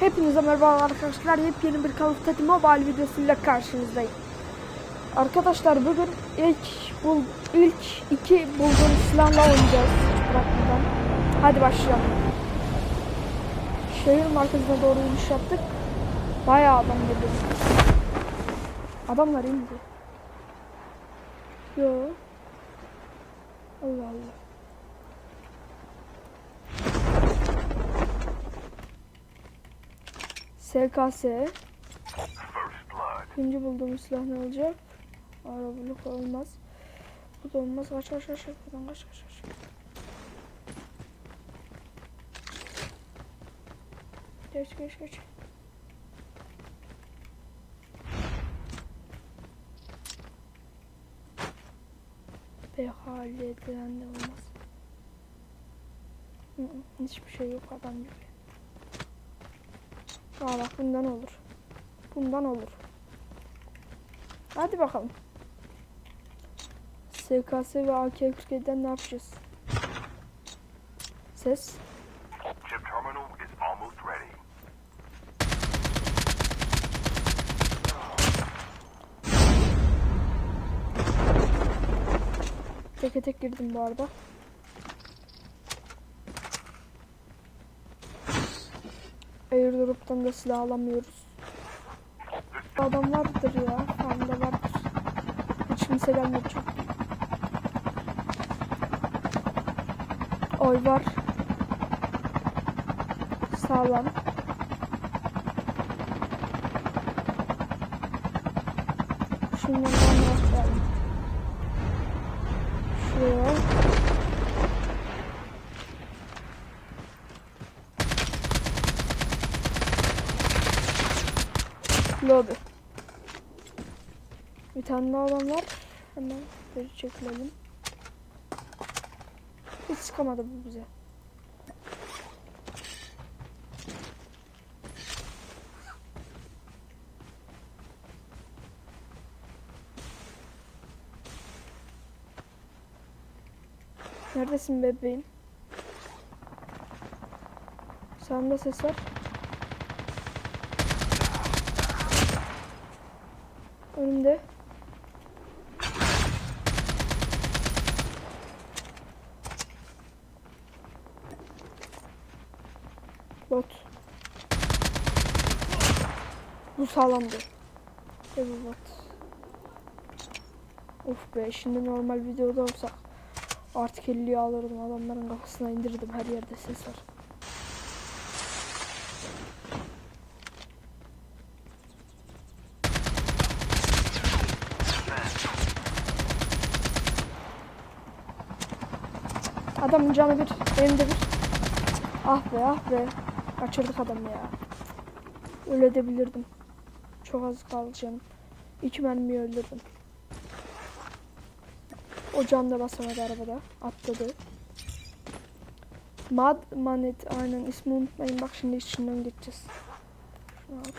Hepinize merhaba arkadaşlar. Yepyeni bir Call of Duty Mobile videosuyla karşınızdayım. Arkadaşlar bugün ilk bul ilk iki bulduğum silahla oynayacağız. Bırakmadan. Hadi başlayalım. Şehir merkezine doğru iniş yaptık. Bayağı adam geliyor. Adamlar indi. Yo. Allah Allah. SKS. İkinci bulduğumuz silah ne olacak? Arabalık olmaz. Bu da olmaz. Kaç kaç kaç. kaç. Buradan kaç kaç kaç. Geç geç geç. BHL edilen de olmaz. Hiçbir şey yok adam gibi. Aa bak bundan olur. Bundan olur. Hadi bakalım. SKS ve AK-47'den ne yapacağız? Ses. Chip terminal is almost ready. Teke tek girdim bu arada. Airdrop'tan da silah alamıyoruz. Adam vardır ya. Farmda vardır. Hiç kimse gelmedi çok. Oy var. Sağlam. Şundan başlayalım. Şuraya. Lobi. Bir tane daha adam var. Hemen geri çekilelim. Hiç sıkamadı bu bize. Neredesin bebeğim? Sağımda ses var. Önümde. Bot. Bu sağlamdı. Ve bu bot. Of be şimdi normal videoda olsak artık 50'yi alırdım adamların kafasına indirdim her yerde ses var. Adamın canı bir, benim de bir. Ah be ah be. Kaçırdık adamı ya. Öyle edebilirdim. Çok az kaldı canım. İki mermiyi öldürdüm. O can da basamadı arabada. Atladı. Mad Manet aynen ismi unutmayın. Bak şimdi içinden geçeceğiz. Şunu at.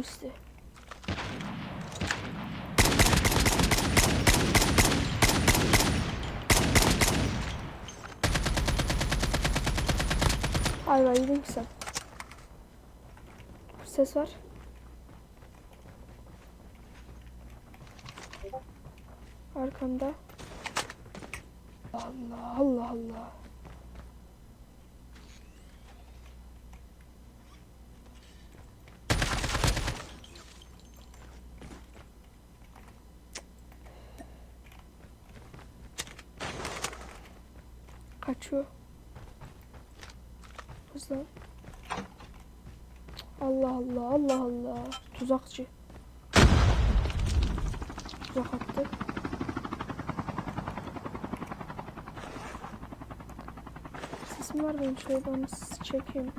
İşte. Ay vay yedin sen. Ses var. Arkanda. Allah Allah Allah. Kaçıyor. Hızlan. Allah Allah Allah Allah. Tuzakçı. Tuzak attı. Sesim var benim şöyle onu çekeyim.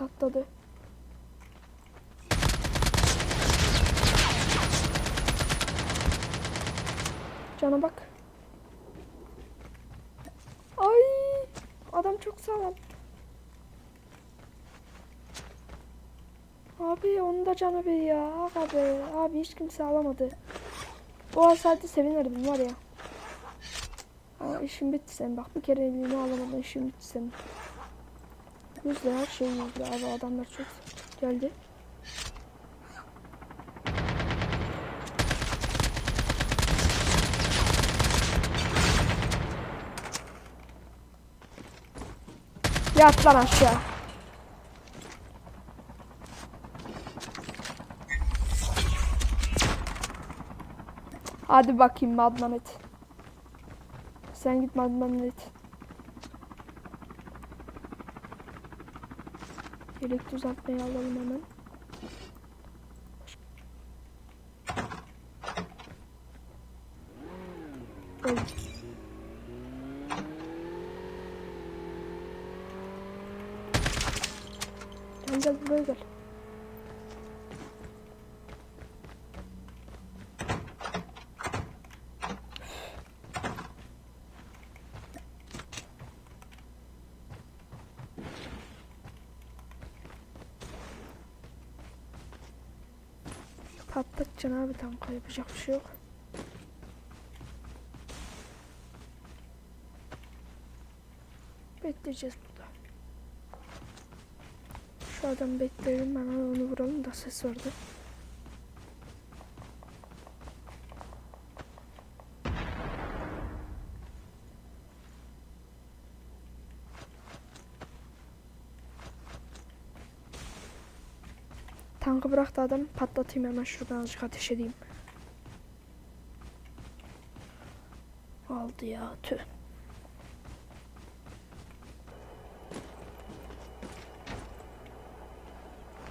Atladı. Cana bak. Ay, adam çok sağlam. Abi onun da canı bir ya. Abi, abi hiç kimse alamadı. O olsaydı sevinirdim var ya. Ama işin bitti senin. Bak bir kere elini alamadın işin bitti senin. Yüzde her şey yüzde. Abi adamlar çok geldi. Yat lan aşağı. Hadi bakayım Madmanet. Sen git Madmanet. Yelek düzeltmeyi alalım hemen. Öl. Gel gel buraya gel. Yapacak bir şey yok. Bekleyeceğiz burada. Şu adam bekleyelim hemen onu vuralım da ses vardı. Tankı bıraktı adam. Patlatayım hemen şuradan azıcık ateş edeyim. Aldı ya tüh.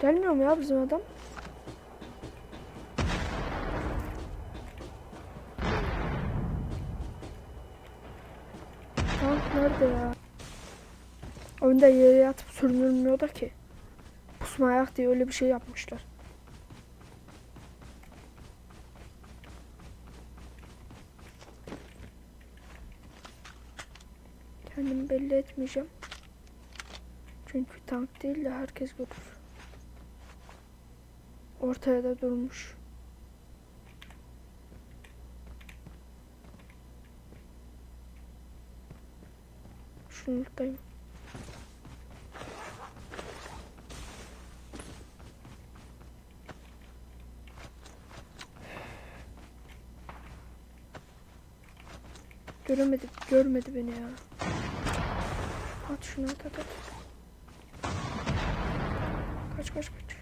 Gelmiyor mu ya bizim adam? Tank nerede ya? Oyunda yere yatıp sürünülmüyor da ki. Pusma ayak diye öyle bir şey yapmışlar. Kendimi belli etmeyeceğim. Çünkü tank değil de herkes görür. Ortaya da durmuş. Şunluktayım. Göremedi, görmedi beni ya. At şunu at at at. Kaç kaç kaç.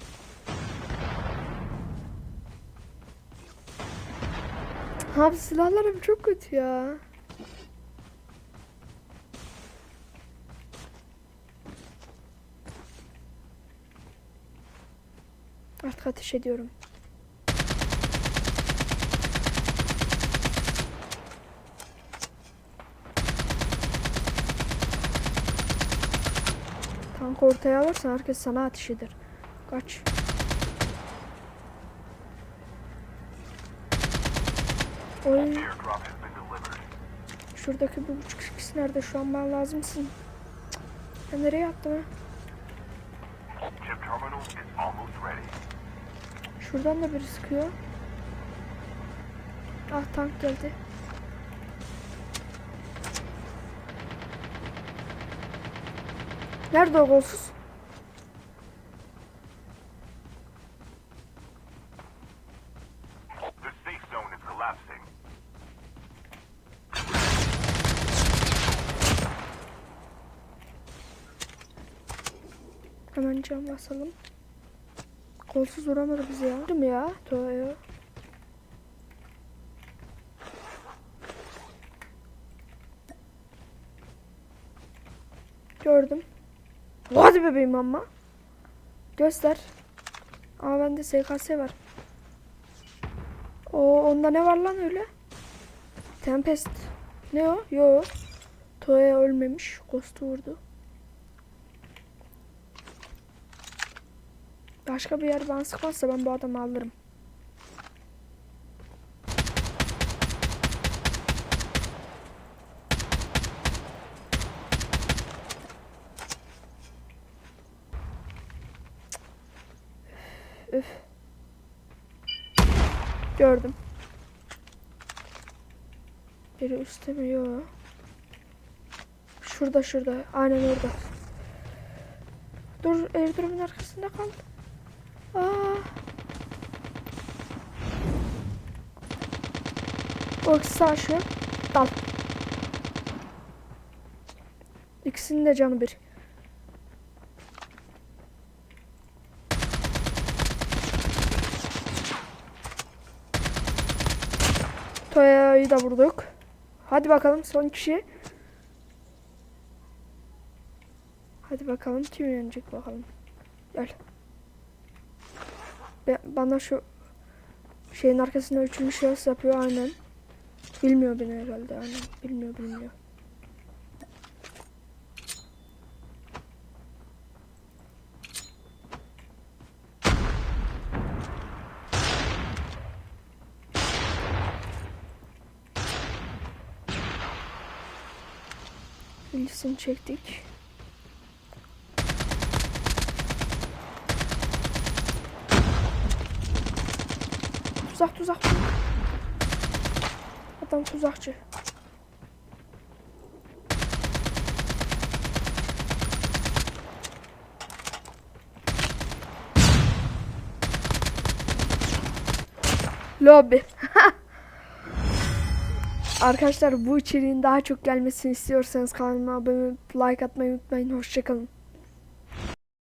Abi silahlarım çok kötü ya. Artık ateş ediyorum. Ortaya alırsan herkes sana ateş eder. Kaç. Oy. Şuradaki bir buçuk kişi nerede? Şu an bana lazımsın. Ya nereye attın ha? Şuradan da biri sıkıyor. Ah tank geldi. Nerede o collapsing. Hemen cam basalım. Golsuz vuramadı bizi ya. Değil mi ya? Toya. Gördüm. Hadi bebeğim ama. Göster. Ama bende SKS var. O onda ne var lan öyle? Tempest. Ne o? Yo. Toya ölmemiş. Ghost'u vurdu. Başka bir yer bana sıkmazsa ben bu adamı alırım. Gördüm. Biri üstte mi? Yok. Şurada şurada. Aynen orada. Dur airdrop'un arkasında kal. Aa. Sağ şu. Dal. İkisinin de canı bir. Toya'yı da vurduk. Hadi bakalım son kişi. Hadi bakalım kim yenecek bakalım. Gel. Be- bana şu şeyin arkasında üçüncü şahıs yapıyor aynen. Bilmiyor beni herhalde aynen. Bilmiyor bilmiyor. İlgisini çektik. Tuzak tuzak. Adam tuzakçı. Lobby. Arkadaşlar bu içeriğin daha çok gelmesini istiyorsanız kanalıma abone olup like atmayı unutmayın. Hoşçakalın.